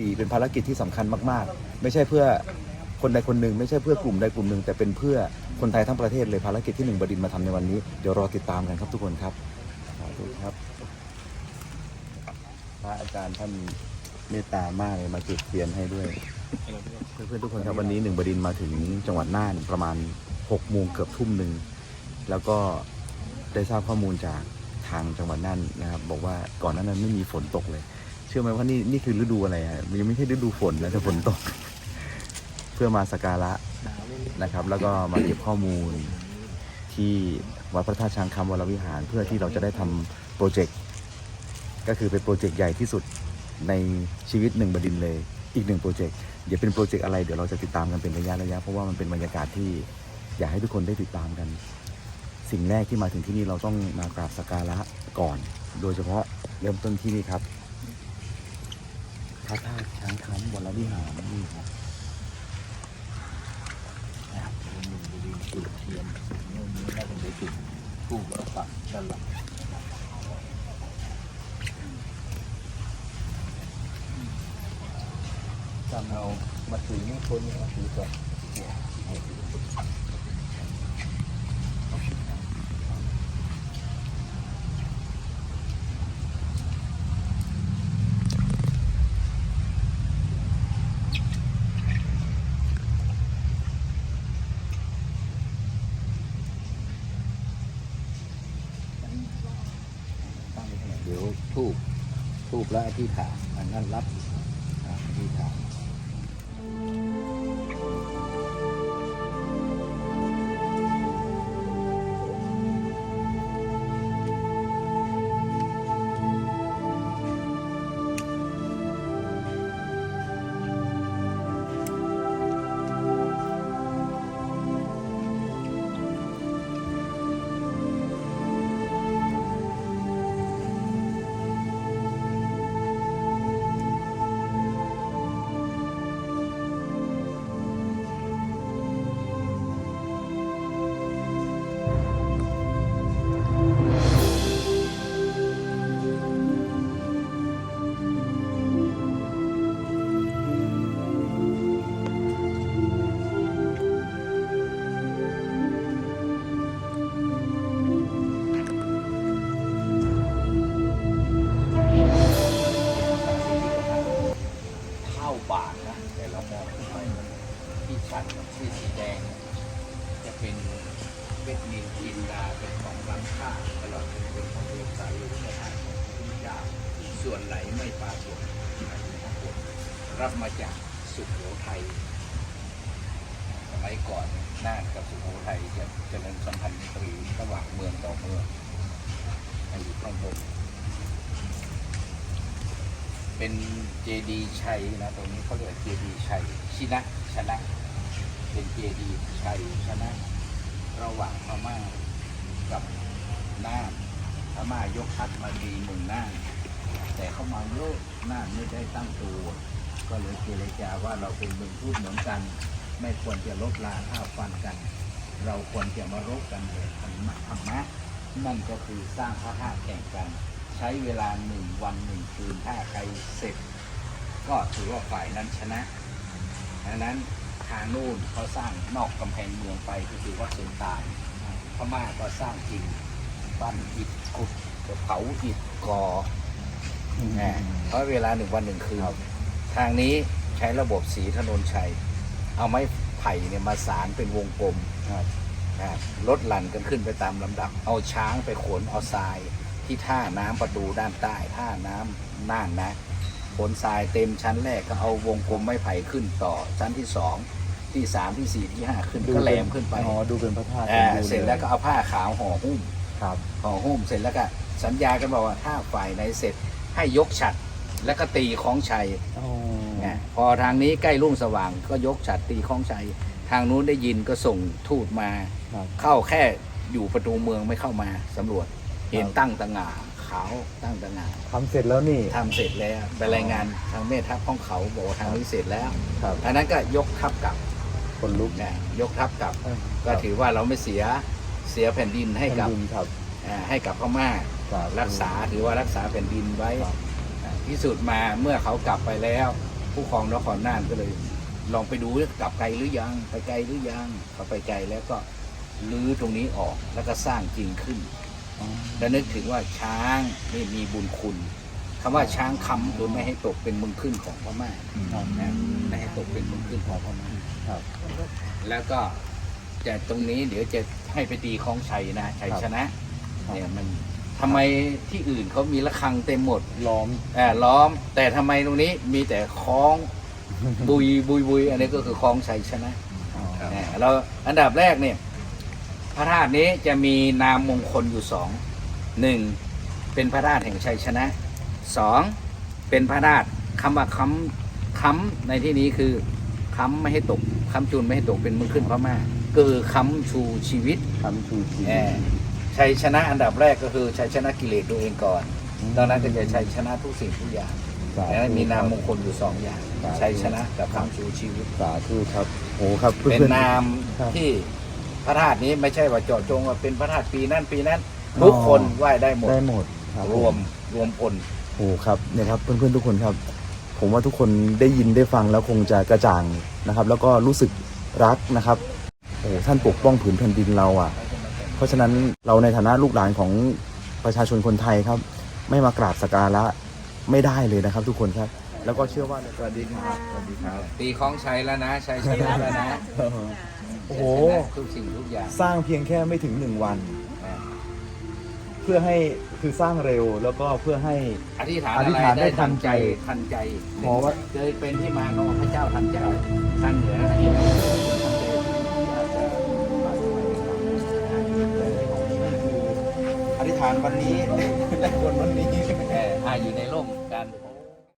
ดีเป็นภารกิจที่สำคัญมากๆ ไม่ใช่เพื่อคนใดคนหนึ่งไม่ใช่เพื่อกลุ่มใดกลุ่มหนึ่งแต่เป็นเพื่อคนไทยทั้งประเทศเลยภารกิจที่หนึ่งบดินมาทำในวันนี้เดี๋ยวรอติดตามกันครับทุกคนครับสาธุครับพระอาจารย์ท่านเมตตามากเลยมาจุดเทียนให้ด้วยเพื่อนๆทุกคนครับวันนี้หนึ่งบดินมาถึงจังหวัดน่านประมาณ6กโมงเกือบทุ่มหนึ่งแล้วก็ได้ทราบข้อมูลจากทางจังหวัดน่านนะครับ บอกว่าก่อนหนานั้นไม่มีฝนตกเลย ชื่อไหมว่านี่นี่คือฤดูอะไรฮะมันยังไม่ใช่ฤดูฝนนะแต่ฝนตก เพื่อมาสักการะนะครับ แล้วก็มาเก็บข้อมูลที่วัดพระธาตุช้างคำวรวิหาร เพื่อที่เราจะได้ทำโปรเจกต์ก็คือเป็นโปรเจกต์ใหญ่ที่สุดในชีวิตหนึ่งบดินเลย อีกหนึ่งโปรเจกต์เดี๋ยวเป็นโปรเจกต์อะไรเดี๋ยวเราจะติดตามกันเป็นระยะระยะเพราะว่ามันเป็นบรรยากาศที่อยากให้ทุกคนได้ติดตามกัน สิ่งแรกที่มาถึงที่นี่เราต้องมากราบสักการะก่อน โดยเฉพาะเริ่มต้นที่นี่ครับ ระธาตุช้างคำบนระวิหารนี่ครับนะครับเป็นหนึ่งบริเวณจุดเทียนนู่นนี่น่าจะเป็นจุดทูบแล้วปักด้านหลังจำเอามาถือนี่คนนี่ยมาถือก่อนตั้งไว้ข้างหลังเดี๋ยว ทูบทูบและอธิษฐานอันนั้นรับอ่าอธิษฐาน เป็นเวทนินจินดาเป็นของล้ำค่าตลอดจนเป็นของเวสายุทธาตุของพุทธเจ้าส่วนไหลไม่ปรากฏในพระบทรับมาจากสุโขทัยสมัยก่อนน่านกับสุโขทัยจะเจริญสัมพันธ์ตรีระหว่างเมืองต่อเมืองอยู่ข้างบนเป็นเจดีชัยนะตรงนี้เขาเรียกเจดีชัยชินะชนะ เป็นเจดีย์ชัยชนะ ระหว่างพม่ากับน่านพม่ายกทัพมาดีเมืองน่านแต่เขามาโยกน่านไม่ได้ตั้งตัว ก็เลยเจรจาว่าเราเป็นเมืองพูดเหมือนกัน ไม่ควรจะลบลาท่าฟันกัน เราควรจะมารบกันแบบธรรมะธรรมะนั่นก็คือสร้างพระธาตุแข่งกัน ใช้เวลาหนึ่งวันหนึ่งคืนถ้าใครเสร็จ ก็ถือว่าฝ่ายนั้นชนะดังนั้น ทางนู่นเขาสร้างนอกกำแพงเมืองไปก็คือวัดเชิงตายพม่าก็สร้างจริงปั้นอิฐขุดเผาอิฐก่อนะเพราะเวลาหนึ่งวันหนึ่งคืนทางนี้ใช้ระบบสีถนนชัย เอาไม้ไผ่เนี่ยมาสารเป็นวงกลมครับอ่าลดหลั่นกันขึ้นไปตามลำดับ เอาช้างไปขนเอาทรายที่ท่าน้ำประตูด้านใต้ท่าน้ำน่านนะ ขนทรายเต็มชั้นแรกก็เอาวงกลมไม้ไผ่ขึ้นต่อชั้นที่สองที่สามที่สี่ที่ห้าขึ้นก็แหลมขึ้นไปอ๋อดูเป็นพระธาตุอ่าดูเสร็จแล้วก็เอาผ้าขาวห่อหุ้มครับห่อหุ้มเสร็จแล้วก็สัญญากันบอกว่าถ้าฝ่ายไหนเสร็จให้ยกฉัดแล้วก็ตีของชัยอ๋อนะพอทางนี้ใกล้รุ่งสว่างก็ยกฉัดตีของชัย ทางนู้นได้ยินก็ส่งทูตมาครับเข้าแค่อยู่ประตูเมืองไม่เข้ามาสำรวจเห็นครับตั้งตะหง่าขาวตั้งตะหง่าทำเสร็จแล้วนี่ ทำเสร็จแล้วไปรายงานทางแม่ทัพของเขาบอกว่าทางนี้เสร็จแล้วครับอันนั้นก็ยกทัพกลับคนลุกนะยกทัพกลับเออก็ถือว่าเราไม่เสียเสียแผ่นดินให้กับแผ่นดินครับอ่าให้กับพม่าครับรักษาถือว่ารักษาแผ่นดินไว้ครับอ่าพิสูจน์มาเมื่อเขากลับไปแล้ว ผู้ครองนครน่านก็เลย ลองไปดูว่ากลับไกลหรือยังไปไกลหรือยังเขาไปไกลแล้วก็ลื้อตรงนี้ออกแล้วก็สร้างจริงขึ้น แล้วนึกถึงว่าช้างนี่มีบุญคุณคำว่าช้างคำคือไม่ให้ตกเป็นเมืองขึ้นของพม่านะไม่ให้ตกเป็นเมืองขึ้นของพม่าครับแล้วก็จะตรงนี้เดี๋ยวจะให้ไปตีคล้องชัยนะชัยครับชนะครับเนี่ยมันทำไมที่อื่นเขามีระฆังเต็มหมดล้อมเอ่อล้อม แต่ทำไมตรงนี้มีแต่คล้องบุยบุยบุยอันนี้ก็คือคล้องชัยชนะนะเราอันดับแรกเนี่ย พระธาตุนี้จะมีนามมงคลอยู่สองหนึ่งเป็นพระธาตุแห่งชัยชนะสองเป็นพระธาตุคำว่าค้ำค้ำในที่นี้คือค้ำไม่ให้ตกค้ำจูนไม่ให้ตกเป็นมือขึ้นพม่าคือค้ำชูชีวิตทำชูชีแหมชัยชนะอันดับแรกก็คือชัยชนะกิเลสตัวเองก่อนตอนนั้นก็จะชัยชนะทุกสิ่งทุกอย่างแต่นั้นมีนามมงคลอยู่สองอย่างชัยชนะกับค้ำชูชีวิตสาธุครับโอ้ครับเป็นพื่อๆนามครับที่ พระธาตุนี้ไม่ใช่ว่าเจาะจงว่าเป็นพระธาตุปีนั้นปีนั้นทุกคนไหว้ได้หมดได้หมดคบรวมรวมพลโอ้ครับเนี่ยครับเพื่อนๆทุกคนครับ ผมว่าทุกคนได้ยินได้ฟังแล้วคงจะกระจ่างนะครับ แล้วก็รู้สึกรักนะครับโอ้ท่านปกป้องผืนแผ่นดินเราอะ เพราะฉะนั้นเราในฐานะลูกหลานของประชาชนคนไทยครับ ไม่มากราบสักการะไม่ได้เลยนะครับ ทุกคนครับ แล้วก็เชื่อว่าสวัสดีครับ สวัสดีครับ ตีคล้องชัยแล้วนะชัยชนะแล้วนะโอ้โหชัยชนะทุกสิ่งทุกอย่างสร้างเพียงแค่ไม่ถึงหนึ่งวัน นะเพื่อให้คือสร้างเร็วแล้วก็เพื่อให้ อธิษฐานอธิษฐานได้ทันใจทันใจขอว่าเลยเป็นที่มาของพระเจ้าทันใจทางเหนือนะที่ทันใจอธิษฐานวันนี้และควรวันนี้ แต่อ่าอยู่ในร่มกัน